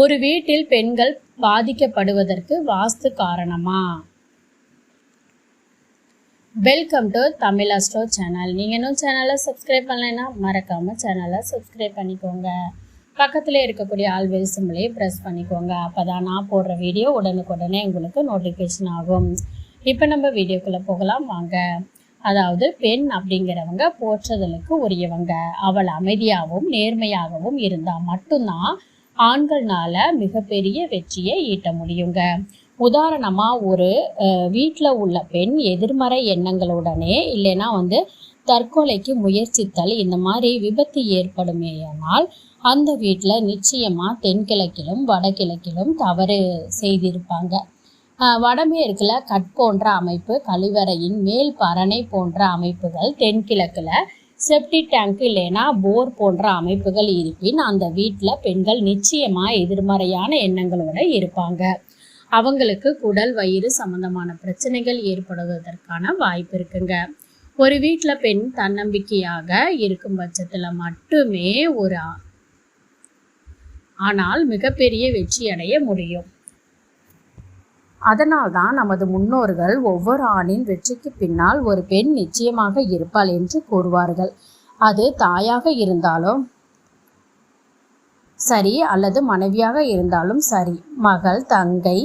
ஒரு வீட்டில் பெண்கள் பாதிக்கப்படுவதற்கு வாஸ்து காரணமா? Welcome to Tamil astro channel நீங்கள் இன்னும் சேனலை சப்ஸ்கிரைப் பண்ணலைன்னா மறக்காமல் சேனலை சப்ஸ்கிரைப் பண்ணிக்கோங்க. பக்கத்தில் இருக்கக்கூடிய ஆல் சிம்பிளே ப்ரெஸ் பண்ணிக்கோங்க. அப்போ தான் நான் போடுற வீடியோ உடனுக்குடனே உங்களுக்கு நோட்டிஃபிகேஷன் ஆகும். இப்போ நம்ம வீடியோக்குள்ளே போகலாம். வாங்க. அதாவது பெண் அப்படிங்கிறவங்க போற்றுதலுக்கு உரியவங்க. அவள் அமைதியாகவும் நேர்மையாகவும் இருந்தால் மட்டும்தான் ஆண்கள்னால மிகப்பெரிய வெற்றியை ஈட்ட முடியுங்க. உதாரணமாக ஒரு வீட்டில் உள்ள பெண் எதிர்மறை எண்ணங்களுடனே இல்லைன்னா வந்து தற்கொலைக்கு முயற்சித்தல் இந்த மாதிரி விபத்து ஏற்படுமேயானால் அந்த வீட்டில் நிச்சயமாக தென்கிழக்கிலும் வடகிழக்கிலும் தவறு செய்திருப்பாங்க. வடமேற்கில் கட் போன்ற அமைப்பு கழிவறையின் மேல் பரணை போன்ற அமைப்புகள் தென்கிழக்கில் செப்டி டேங்க் இல்லைன்னா போர் போன்ற அமைப்புகள் இருப்பின் அந்த வீட்டில் பெண்கள் நிச்சயமாக எதிர்மறையான எண்ணங்களோட இருப்பாங்க. அவங்களுக்கு குடல் வயிறு சம்பந்தமான பிரச்சனைகள் ஏற்படுவதற்கான வாய்ப்பு இருக்குங்க. ஒரு வீட்டில் பெண் தன்னம்பிக்கையாக இருக்கும் பட்சத்தில் மட்டுமே ஒரு ஆனால் மிகப்பெரிய வெற்றி அடைய முடியும். அதனால்தான் நமது முன்னோர்கள் ஒவ்வொரு ஆணின் வெற்றிக்கு பின்னால் ஒரு பெண் நிச்சயமாக இருப்பாள் என்று கூறுவார்கள். அது தாயாக இருந்தாலும் சரி அல்லது மனைவியாக இருந்தாலும் சரி மகள் தங்கை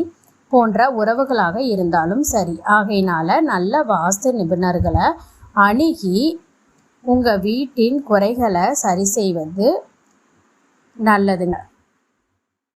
போன்ற உறவுகளாக இருந்தாலும் சரி. ஆகையினால நல்ல வாஸ்து நிபுணர்களை அணுகி உங்கள் வீட்டின் குறைகளை சரி செய்வது நல்லதுங்க.